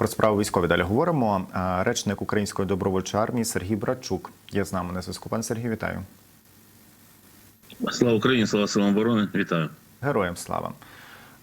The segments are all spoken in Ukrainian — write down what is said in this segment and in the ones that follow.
Про справу військові далі говоримо. Е, Речник Української добровольчої армії Сергій Братчук є з нами на зв'язку. Пан Сергій, вітаю. Слава Україні, слава силам оборони. Вітаю. Героям слава.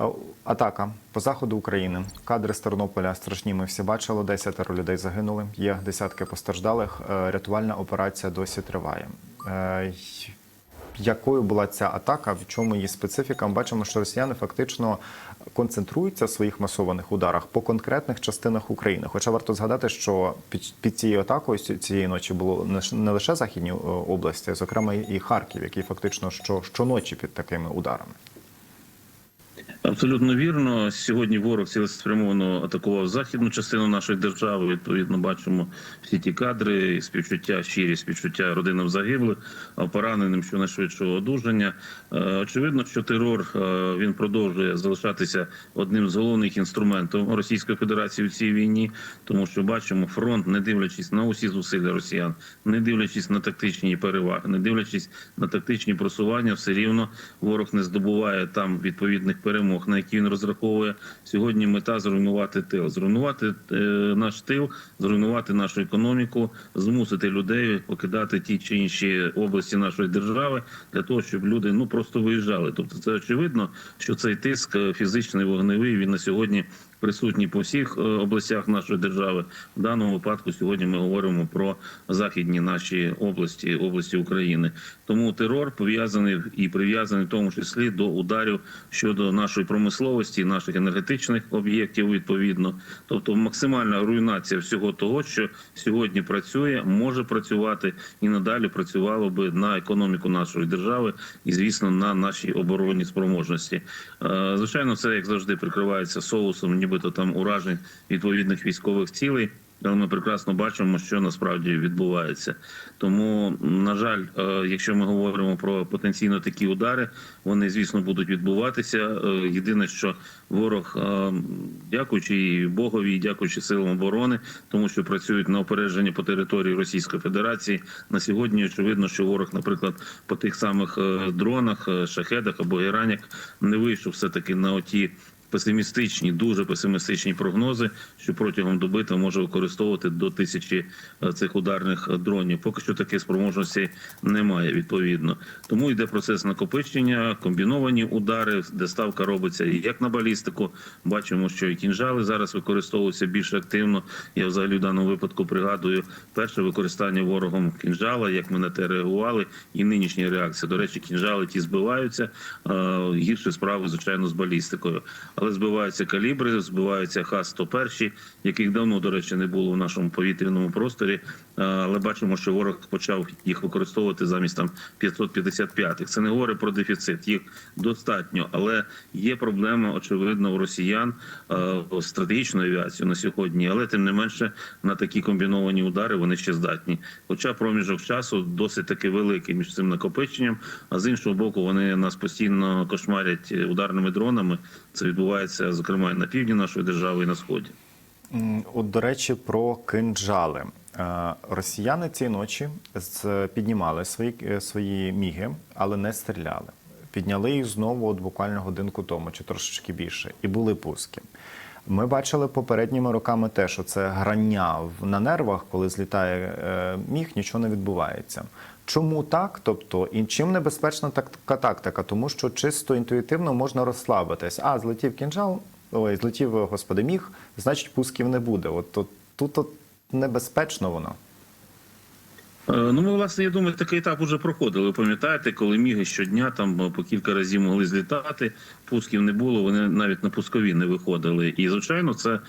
Е, Атака по заходу України. Кадри з Тернополя страшні. Ми всі бачили. Десятеро людей загинули. Є десятки постраждалих. Е, Рятувальна операція досі триває. Якою була ця атака? В чому її специфіка? Ми бачимо, що росіяни фактично концентруються в своїх масованих ударах по конкретних частинах України. Хоча варто згадати, що під, під цією атакою цієї ночі було не лише західні е, області, а зокрема і Харків, який фактично що, щоночі під такими ударами. Абсолютно вірно. Сьогодні ворог цілеспрямовано атакував західну частину нашої держави. Відповідно, бачимо всі ті кадри, співчуття, щирі співчуття родинам загиблих, пораненим щонайшвидшого одужання. Е, Очевидно, що терор е, він продовжує залишатися одним з головних інструментів Російської Федерації в цій війні, тому що бачимо фронт, не дивлячись на усі зусилля росіян, не дивлячись на тактичні переваги, не дивлячись на тактичні просування, все рівно ворог не здобуває там відповідних перемог, на які він розраховує. Сьогодні мета зруйнувати тил, зруйнувати е, наш тил, зруйнувати нашу економіку, змусити людей покидати ті чи інші області нашої держави для того, щоб люди ну просто виїжджали. Тобто, це очевидно, що цей тиск е, фізичний вогневий він на сьогодні присутній по всіх е, областях нашої держави. В даному випадку сьогодні ми говоримо про західні наші області, області України. Тому терор пов'язаний і прив'язаний в тому числі до ударів щодо нашої промисловості, наших енергетичних об'єктів. Відповідно, тобто максимальна руйнація всього того, що сьогодні працює, може працювати і надалі працювало би на економіку нашої держави і, звісно, на наші оборонні спроможності. Е, Звичайно, це як завжди прикривається соусом, нібито там уражень відповідних військових цілей. Але ми прекрасно бачимо, що насправді відбувається. Тому, на жаль, е, якщо ми говоримо про потенційно такі удари, вони звісно будуть відбуватися. Е, Єдине, що ворог, е, дякуючи і Богові, і дякуючи силам оборони, тому що працюють на опередження по території Російської Федерації. На сьогодні очевидно, що ворог, наприклад, по тих самих дронах, шахедах або іранях не вийшов все таки на оті песимістичні, дуже песимістичні прогнози, що протягом доби там може використовувати до тисячі е, цих ударних дронів. Поки що таких спроможності немає. Відповідно, тому йде процес накопичення, комбіновані удари, де ставка робиться як на балістику. Бачимо, що і кінжали зараз використовуються більш активно. Я взагалі в даному випадку пригадую перше використання ворогом кінжала, як ми на те реагували, і нинішня реакція. До речі, кінжали ті збиваються. е, Гірше справи, звичайно, з балістикою але збиваються калібри, збиваються Х-101, яких давно, до речі, не було в нашому повітряному просторі. Але бачимо, що ворог почав їх використовувати замість там 555-х. Це не говорить про дефіцит, їх достатньо, але є проблема, очевидно, у росіян а, з стратегічною авіацією на сьогодні. Але тим не менше на такі комбіновані удари вони ще здатні. Хоча проміжок часу досить таки великий між цим накопиченням. А з іншого боку, вони нас постійно кошмарять ударними дронами. Це відбувається зокрема і на півдні нашої держави, і на сході. От, до речі, про кинджали. Е, Росіяни цієї ночі піднімали свої, е, свої міги, але не стріляли. Підняли їх знову от буквально годинку тому, чи трошечки більше, і були пуски. Ми бачили попередніми роками те, що це грання на нервах, коли злітає міх, міг, нічого не відбувається. Чому так? Тобто, і чим небезпечна така тактика? Тому що чисто інтуїтивно можна розслабитись. А, злетів кінжал, ой, злетів, господи, міг, значить пусків не буде. От, от тут от небезпечно воно. Е, Ну, ми, власне, я думаю, такий етап уже проходили. Пам'ятаєте, коли міги щодня там е, по кілька разів могли злітати, пусків не було, вони навіть на пускові не виходили. І, звичайно, це е,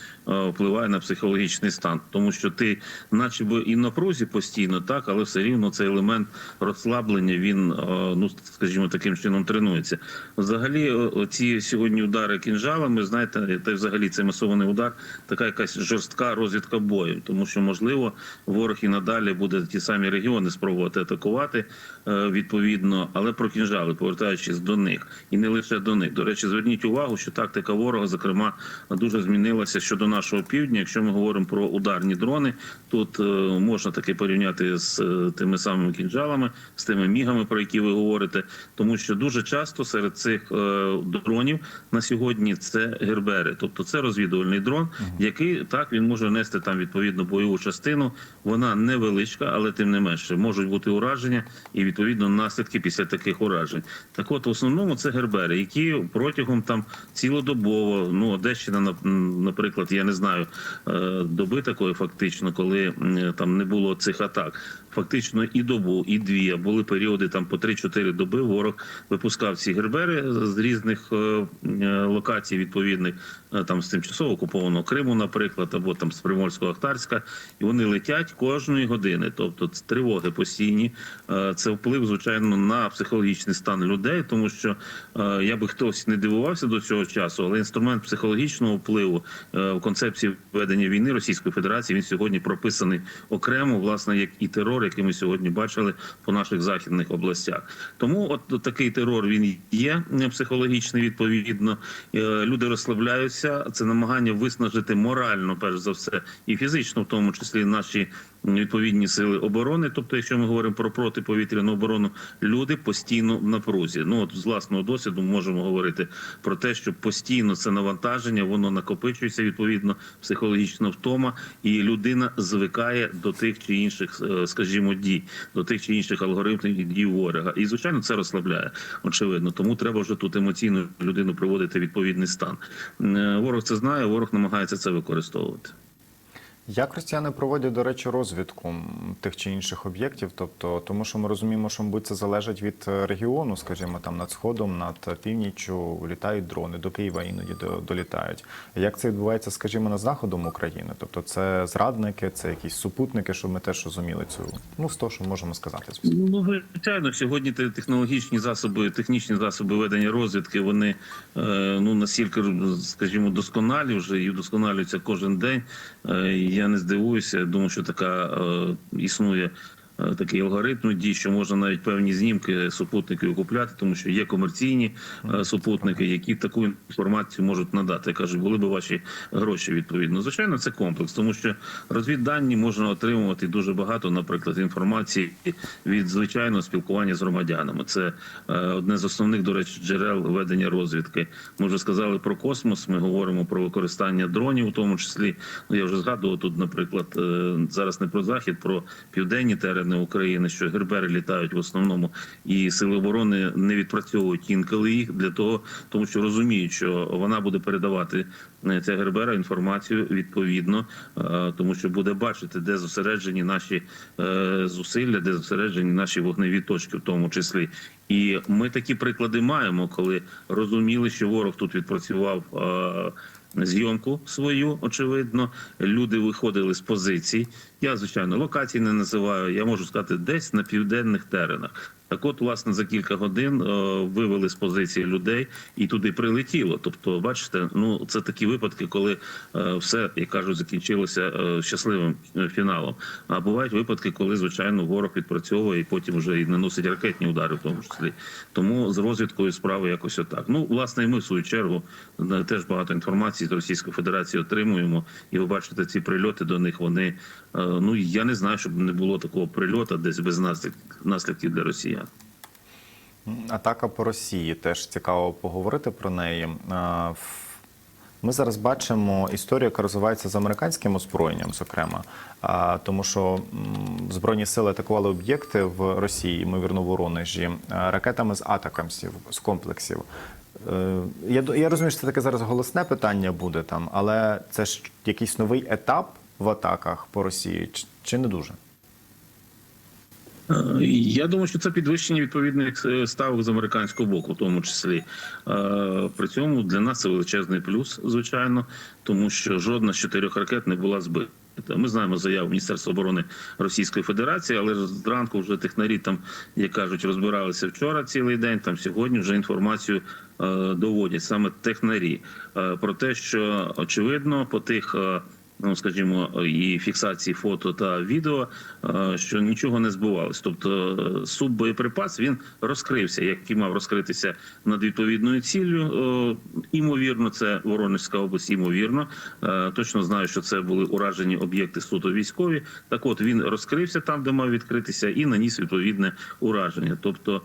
впливає на психологічний стан, тому що ти, наче би і в напрузі постійно, так, але все рівно цей елемент розслаблення він, ну скажімо, таким чином тренується. Взагалі, ці сьогодні удари кінжалами, знаєте, та взагалі цей масований удар, така якась жорстка розвідка бою, тому що можливо ворог і надалі буде ті самі регіони спробувати атакувати е, відповідно, але про кінжали, повертаючись до них, і не лише до них. До речі, зверніть увагу, що тактика ворога, зокрема, дуже змінилася щодо нашого півдня. Якщо ми говоримо про ударні дрони, тут е, можна таки порівняти з е, тими самими кінжалами, з тими мігами, про які ви говорите, тому що дуже часто серед цих дронів на сьогодні це гербери, тобто це розвідувальний дрон, який так він може нести там відповідно бойову частину. Вона невеличка, але тим не менше можуть бути ураження і відповідно наслідки після таких уражень. Так, от в основному це гербери, які протягом там цілодобово, ну Одещина, нап- наприклад, я не знаю е, доби такої, фактично, коли там не було цих атак. Фактично і добу, і дві а були періоди там по 3-4 доби. Ворог випускав ці гербери з різних е, е, локацій відповідних, там з тимчасово окупованого Криму, наприклад, або там з Приморського Ахтарська, і вони летять кожної години. Тобто тривоги постійні. Е, Це вплив, звичайно, на психологічний стан людей, тому що е, я би хтось не дивувався до цього часу, але інструмент психологічного впливу е, в концепції ведення війни Російської Федерації він сьогодні прописаний окремо, власне, як і терор, який ми сьогодні бачили по наших західних областях. Тому от такий терор він є психологічний. Відповідно, люди розслабляються. Це намагання виснажити морально, перш за все, і фізично, в тому числі наші відповідні сили оборони. Тобто, якщо ми говоримо про протиповітряну оборону, люди постійно в напрузі. Ну от з власного досвіду можемо говорити про те, що постійно це навантаження, воно накопичується відповідно психологічна втома, і людина звикає до тих чи інших, е, скажімо, дій, до тих чи інших алгоритмів дій ворога. І звичайно, це розслабляє. Очевидно, тому треба вже тут емоційно людину приводити в відповідний стан. Е, Ворог це знає, ворог намагається це використовувати. Як росіяни проводять, до речі, розвідку тих чи інших об'єктів? Тобто, тому що ми розуміємо, що мабуть, це залежить від е, регіону, скажімо, там над сходом, над північчю літають дрони, до Києва іноді долітають. Як це відбувається, скажімо, над заходом України? Тобто, це зрадники, це якісь супутники, щоб ми теж розуміли цю ну з того, що можемо сказати. звісно. Ну, звичайно, сьогодні те- технологічні засоби, технічні засоби ведення розвідки, вони е, ну настільки, скажімо, досконалі вже і вдосконалюються кожен день. Я не здивуюся. я Думаю, що така е, існує. Е, Такий алгоритм дій, що можна навіть певні знімки супутників купляти, тому що є комерційні е, супутники, які таку інформацію можуть надати. Я кажу, були б ваші гроші відповідно. Звичайно, це комплекс, тому що розвіддані можна отримувати дуже багато, наприклад, інформації від звичайного спілкування з громадянами. Це е, одне з основних, до речі, джерел ведення розвідки. Ми вже сказали про космос. Ми говоримо про використання дронів, у тому числі. Ну я вже згадував тут, наприклад, зараз не про захід, про південні терени України, що гербери літають в основному, і сили оборони не відпрацьовують інколи їх для того, тому що розуміють, що вона буде передавати е, ця гербера інформацію відповідно, е, тому що буде бачити, де зосереджені наші е, зусилля, де зосереджені наші вогневі точки, в тому числі. І ми такі приклади маємо, коли розуміли, що ворог тут відпрацював. Зйомку свою очевидно, люди виходили з позицій. Я звичайно локацій не називаю. Я можу сказати, десь на південних теренах. Так, от, власне, за кілька годин е, вивели з позиції людей і туди прилетіло. Тобто, бачите, ну це такі випадки, коли е, все, як кажуть, закінчилося е, щасливим фіналом. А бувають випадки, коли звичайно ворог відпрацьовує і потім вже і наносить ракетні удари, в тому числі. Тому з розвідкою справи якось отак. Ну, власне, і ми в свою чергу теж багато інформації з Російської Федерації отримуємо. І ви бачите, ці прильоти до них вони ну я не знаю, щоб не було такого прильоту десь без наслідків наслідків для росіян. Атака по Росії теж цікаво поговорити про неї. Ми зараз бачимо історію, яка розвивається з американським озброєнням, зокрема, тому що збройні сили атакували об'єкти в Росії, ймовірно, Воронежі, ракетами з атакамсів, з комплексів. Е, Я, я розумію, що це таке зараз голосне питання буде там, але це ж якийсь новий етап в атаках по Росії, чи не дуже? Е, Я думаю, що це підвищення відповідних е, ставок з американського боку, в тому числі. Е, При цьому для нас це величезний плюс, звичайно, тому що жодна з чотирьох ракет не була збита. Ми знаємо заяву Міністерства оборони Російської Федерації, але зранку вже технарі там, як кажуть, розбиралися вчора цілий день. Там сьогодні вже інформацію доводять саме технарі про те, що очевидно по тих. Ну скажімо, і фіксації фото та відео, е, що нічого не збувалось. Тобто е, суббоєприпас він розкрився, як і мав розкритися над відповідною ціллю. Е, Імовірно, це Воронежська область. Імовірно, точно знаю, що це були уражені об'єкти суто військові. Так, от він розкрився там, де мав відкритися, і наніс відповідне ураження. Тобто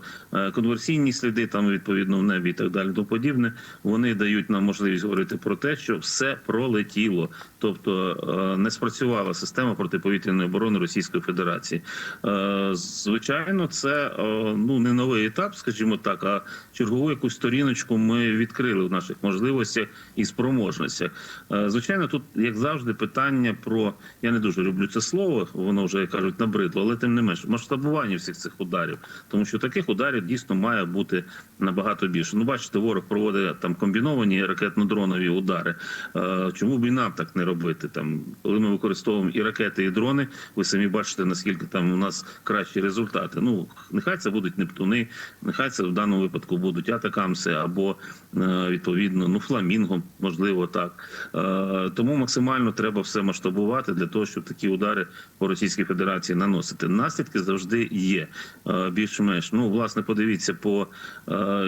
конверсійні сліди, там відповідно в небі і так далі, тому подібне. Вони дають нам можливість говорити про те, що все пролетіло, тобто не спрацювала система протиповітряної оборони Російської Федерації. Е, Звичайно, це е, ну не новий етап, скажімо так, а чергову якусь сторіночку ми відкрили в наших можливостях і спроможностях. Е, Звичайно, тут як завжди питання про я не дуже люблю це слово, воно вже як кажуть набридло, але тим не менш масштабування всіх цих ударів, тому що таких ударів дійсно має бути набагато більше. Ну, бачите, ворог проводить там комбіновані ракетно-дронові удари. Е, Чому б і нам так не робити? Там коли ми використовуємо і ракети, і дрони, ви самі бачите наскільки там у нас кращі результати. Ну нехай це будуть Нептуни, нехай це в даному випадку будуть атакамси або е, відповідно ну фламінго, можливо, так. Е, Тому максимально треба все масштабувати для того, щоб такі удари по Російській Федерації наносити. Наслідки завжди є е, більш-менш. Ну, власне, подивіться по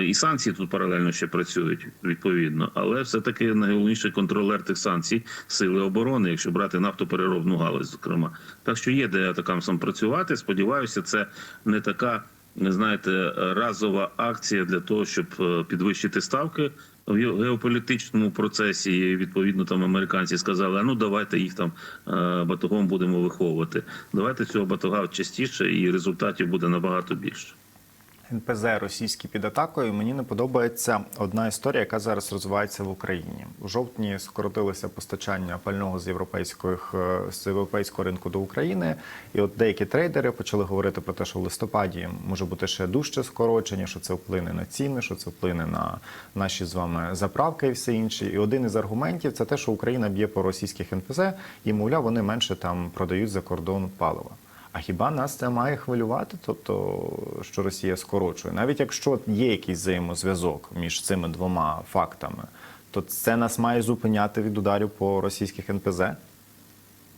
і санкції тут паралельно ще працюють відповідно, але все таки найголовніший контролер тих санкцій сили оборони, якщо брати нафтопереробну галузь, зокрема. Так що є де атакамсам працювати. Сподіваюся, це не така. Знаєте, разова акція для того, щоб е, підвищити ставки в геополітичному процесі. І, Відповідно, там американці сказали: а ну давайте їх там е, батогом будемо виховувати. Давайте цього батога частіше, і результатів буде набагато більше. НПЗ російські під атакою. Мені не подобається одна історія, яка зараз розвивається в Україні. У жовтні скоротилося постачання пального з європейських е, з європейського ринку до України. І от деякі трейдери почали говорити про те, що в листопаді може бути ще дужче скорочення, що це вплине на ціни, що це вплине на наші з вами заправки і все інше. І один із аргументів це те, що Україна б'є по російських НПЗ, і мовляв, вони менше там продають за кордон палива. А хіба нас це має хвилювати? Тобто, що Росія скорочує, навіть якщо є якийсь взаємозв'язок між цими двома фактами, то це нас має зупиняти від ударів по російських НПЗ?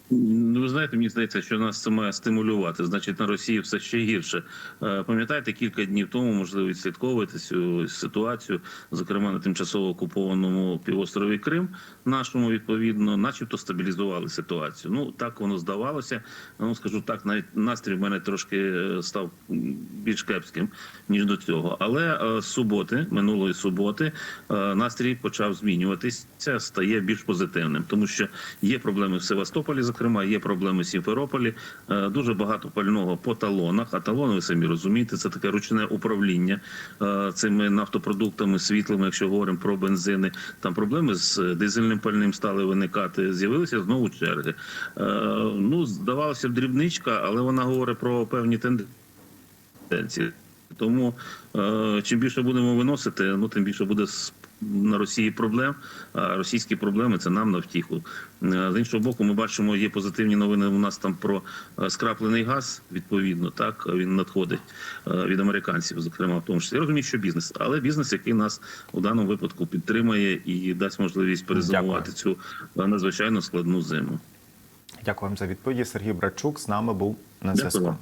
Ну, ви знаєте, мені здається, що нас це має стимулювати. Значить, на Росії все ще гірше. Е, Пам'ятаєте, кілька днів тому, можливо, відслідковуєте цю ситуацію, зокрема на тимчасово окупованому півострові Крим, нашому відповідно, начебто стабілізували ситуацію. Ну так воно здавалося. Ну скажу так, навіть настрій в мене трошки е, став більш кепським ніж до цього. Але е, з суботи, минулої суботи, настрій почав змінюватися, стає більш позитивним, тому що є проблеми в Севастополі, зокрема, є проблеми в Сімферополі. Е, Дуже багато пального по талонах. А талони, ви самі розумієте, це таке ручне управління е, цими нафтопродуктами, світлими, якщо говоримо про бензини. Там проблеми з дизельним пальним стали виникати. З'явилися знову черги. Е, Ну, здавалося б, дрібничка, але вона говорить про певні тенденції. Тому е, чим більше будемо виносити, ну тим більше буде на Росії проблем. А російські проблеми це нам на втіху. Е, З іншого боку, ми бачимо, є позитивні новини. У нас там про е, скраплений газ. Відповідно, так він надходить від американців, зокрема в тому числі. Я розумію, що бізнес, але бізнес, який нас у даному випадку підтримає і дасть можливість перезимувати цю надзвичайно складну зиму. Дякую вам за відповіді. Сергій Брачук з нами був на зв'язку.